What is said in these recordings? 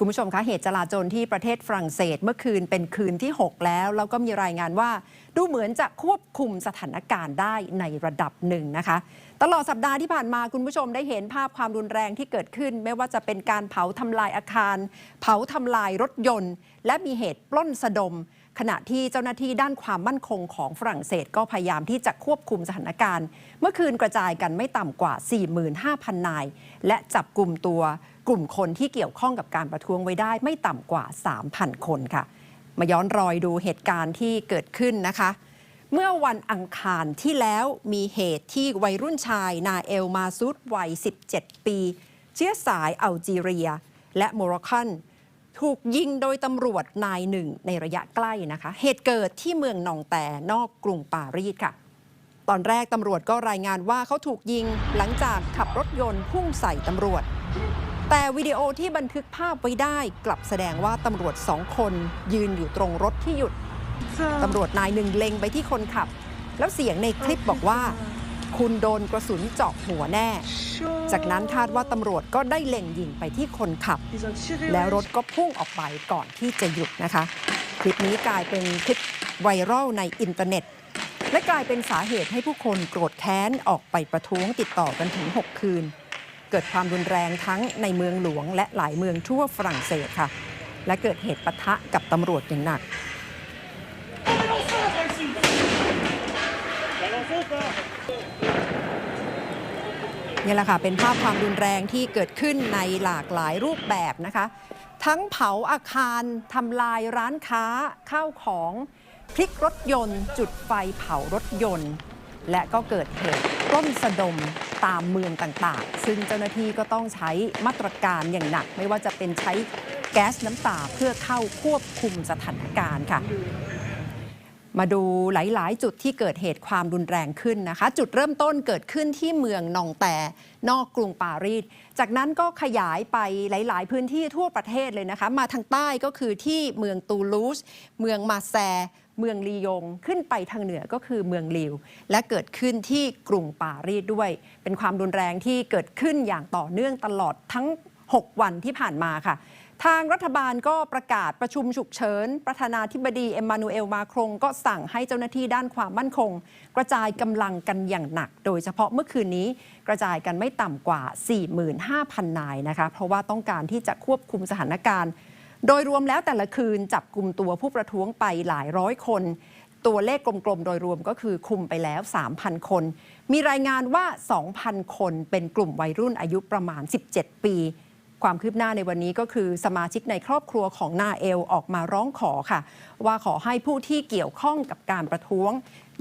คุณผู้ชมคะเหตุจลาจลที่ประเทศฝรั่งเศสเมื่อคืนเป็นคืนที่ 6 แล้ว แล้วก็มีรายงานว่า ดูเหมือนจะควบคุมสถานการณ์ได้ในระดับหนึ่งนะคะ ตลอดสัปดาห์ที่ผ่านมาคุณผู้ชมได้เห็นภาพความรุนแรงที่เกิดขึ้น ไม่ว่าจะเป็นการเผาทำลายอาคาร เผาทำลายรถยนต์ และมีเหตุปล้นสะดม ขณะที่เจ้าหน้าที่ด้านความมั่นคงของฝรั่งเศสก็พยายามที่จะควบคุมสถานการณ์ เมื่อคืนกระจายกันไม่ต่ำกว่า 45,000 นาย และจับกลุ่มตัวกลุ่มคนที่เกี่ยวข้องกับการประท้วงไว้ได้ไม่ต่ำกว่า 3,000 คนค่ะ มาย้อนรอยดูเหตุการณ์ที่เกิดขึ้นนะคะ เมื่อวันอังคารที่แล้วมีเหตุที่วัยรุ่นชายนาเอลมาซูดวัย 17 ปี เชื้อสายอัลจีเรีย และโมร็อกกัน ถูกยิงโดยตำรวจนายหนึ่งในระยะใกล้นะคะ เหตุเกิดที่เมืองนองแต่นอกกรุงปารีสค่ะ ตอนแรกตำรวจก็รายงานว่าเขาถูกยิงหลังจากขับรถยนต์พุ่งใส่ตำรวจ แต่วิดีโอที่บันทึกภาพไว้ได้กลับแสดงว่าตำรวจสองคนยืนอยู่ตรงรถที่หยุดตำรวจนายหนึ่งเล็งไปที่คนขับ แล้วเสียงในคลิปบอกว่า คุณโดนกระสุนเจาะหัวแน่ จากนั้นคาดว่าตำรวจก็ได้เล็งยิงไปที่คนขับ แล้วรถก็พุ่งออกไปก่อนที่จะหยุดนะคะ คลิปนี้กลายเป็นคลิปไวรัลในอินเทอร์เน็ต และกลายเป็นสาเหตุให้ผู้คนโกรธแค้นออกไปประท้วงติดต่อกันถึง 6 คืน เกิดความรุนแรงทั้งในเมืองหลวง และหลายเมืองทั่วฝรั่งเศสค่ะ และเกิดเหตุปะทะกับตำรวจอย่างหนัก นี่แหละค่ะเป็นภาพความรุนแรงที่เกิดขึ้นในหลากหลายรูปแบบนะคะ ทั้งเผาอาคารทำลายร้านค้าข้าวของพลิกรถยนต์ จุดไฟเผารถยนต์ และก็เกิดเหตุปล้นสะดมตามเมืองต่างๆ ซึ่งเจ้าหน้าที่ก็ต้องใช้มาตรการอย่างหนัก ไม่ว่าจะเป็นใช้แก๊สน้ำตาเพื่อเข้าควบคุมสถานการณ์ค่ะ มาดูหลาย ๆ จุดที่เกิดเหตุความรุนแรงขึ้นนะคะ จุดเริ่มต้นเกิดขึ้นที่เมืองนองแต่นอกกรุงปารีส จากนั้นก็ขยายไปหลาย ๆ พื้นที่ทั่วประเทศเลยนะคะ มาทางใต้ก็คือที่เมืองตูลูส เมืองมาแซ เมืองลียง ขึ้นไปทางเหนือก็คือเมืองลิว และเกิดขึ้นที่กรุงปารีสด้วย เป็นความรุนแรงที่เกิดขึ้นอย่างต่อเนื่องตลอดทั้ง 6 วันที่ผ่านมาค่ะ ทางรัฐบาลก็ประกาศประชุมฉุกเฉิน ประธานาธิบดีเอ็มมานูเอลมาครงก็สั่งให้เจ้าหน้าที่ด้านความมั่นคง กระจายกำลังกันอย่างหนัก โดยเฉพาะเมื่อคืนนี้กระจายกันไม่ต่ำกว่า 45,000 นายนะคะเพราะว่าต้องการที่จะควบคุมสถานการณ์ โดยรวมแล้วแต่ละคืนจับกลุ่มตัวผู้ประท้วงไปหลายร้อยคน ตัวเลขกลมๆ โดยรวมก็คือคุมไปแล้ว 3,000 คน มีรายงานว่า 2,000 คนเป็นกลุ่มวัยรุ่นอายุประมาณ 17 ปี ความคืบหน้าในวันนี้ก็คือสมาชิกในครอบครัวของนาเอลออกมาร้องขอค่ะ ว่าขอให้ผู้ที่เกี่ยวข้องกับการประท้วง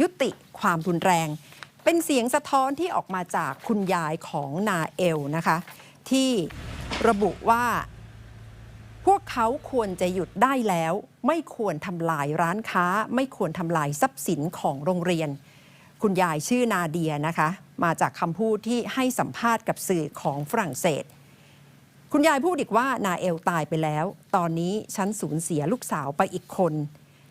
ยุติความรุนแรง เป็นเสียงสะท้อนที่ออกมาจากคุณยายของนาเอลนะคะ ที่ระบุว่า พวกเขาควรจะหยุดได้แล้ว ไม่ควรทำลายร้านค้า ไม่ควรทำลายทรัพย์สินของโรงเรียน คุณยายชื่อนาเดียนะคะ มาจากคำพูดที่ให้สัมภาษณ์กับสื่อของฝรั่งเศส คุณยายพูดอีกว่านาเอลตายไปแล้ว ตอนนี้ฉันสูญเสียลูกสาวไปอีกคน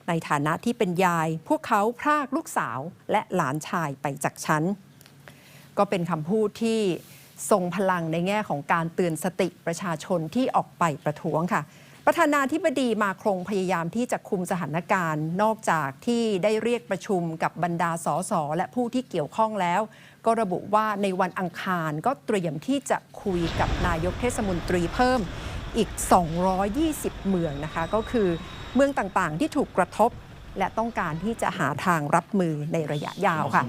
ในฐานะที่เป็นยาย พวกเขาพรากลูกสาวและหลานชายไปจากฉัน ก็เป็นคำพูดที่ทรงพลังในแง่ของการเตือนสติประชาชนที่ออกไปประท้วงค่ะ ประธานาธิบดีมาครงพยายามที่จะคุมสถานการณ์ นอกจากที่ได้เรียกประชุมกับบรรดาสสและผู้ที่เกี่ยวข้องแล้ว ก็ระบุว่าในวันอังคารก็เตรียมที่จะคุยกับนายกเทศมนตรีเพิ่มอีก 220 เมืองนะคะ ก็คือเมืองต่างๆที่ถูกกระทบ และต้องการที่จะหาทางรับมือในระยะยาวค่ะ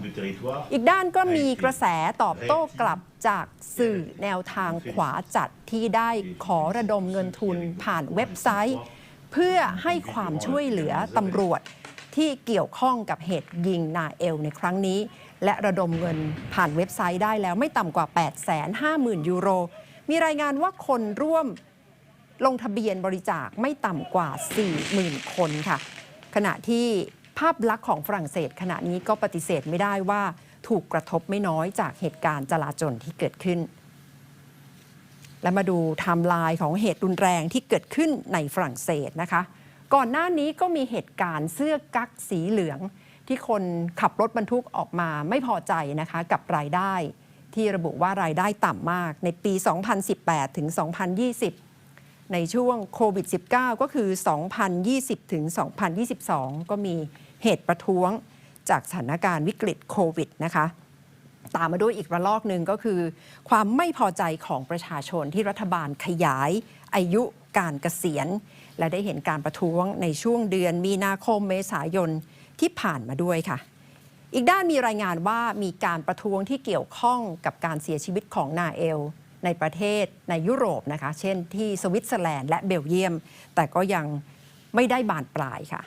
อีกด้านก็มีกระแสตอบโต้กลับจากสื่อแนวทางขวาจัดที่ได้ขอระดมเงินทุนผ่านเว็บไซต์ เพื่อให้ความช่วยเหลือตำรวจ ที่เกี่ยวข้องกับเหตุยิงนาเอลในครั้งนี้ และระดมเงินผ่านเว็บไซต์ได้แล้วไม่ต่ำกว่า 850,000 ยูโร มีรายงานว่าคนร่วมลงทะเบียนบริจาคไม่ต่ำกว่า 40,000 คนค่ะ ขณะที่ภาพลักษณ์ของฝรั่งเศส ขณะนี้ก็ปฏิเสธไม่ได้ว่าถูกกระทบไม่น้อยจากเหตุการณ์จลาจลที่เกิดขึ้น และมาดูไทม์ไลน์ของเหตุรุนแรงที่เกิดขึ้นในฝรั่งเศสนะคะ ก่อนหน้านี้ก็มีเหตุการณ์เสื้อกั๊กสีเหลือง ที่คนขับรถบรรทุกออกมาไม่พอใจนะคะกับรายได้ ที่ระบุว่ารายได้ต่ำมากในปี 2018 ถึง 2020 ในช่วงโควิด -19 ก็คือ 2020 ถึง 2022 ก็มีเหตุประท้วงจากสถานการณ์วิกฤตโควิดนะคะตามมาด้วยอีกระลอกหนึ่งก็คือ ความไม่พอใจของประชาชนที่รัฐบาลขยายอายุ การเกษียณ และได้เห็นการประท้วงในช่วงเดือนมีนาคมเมษายนที่ผ่านมาด้วยค่ะ อีกด้านมีรายงานว่ามีการประท้วงที่เกี่ยวข้องกับการเสียชีวิตของนาเอล ในประเทศในยุโรปนะคะ เช่นที่สวิตเซอร์แลนด์และเบลเยียม แต่ก็ยังไม่ได้บานปลายค่ะ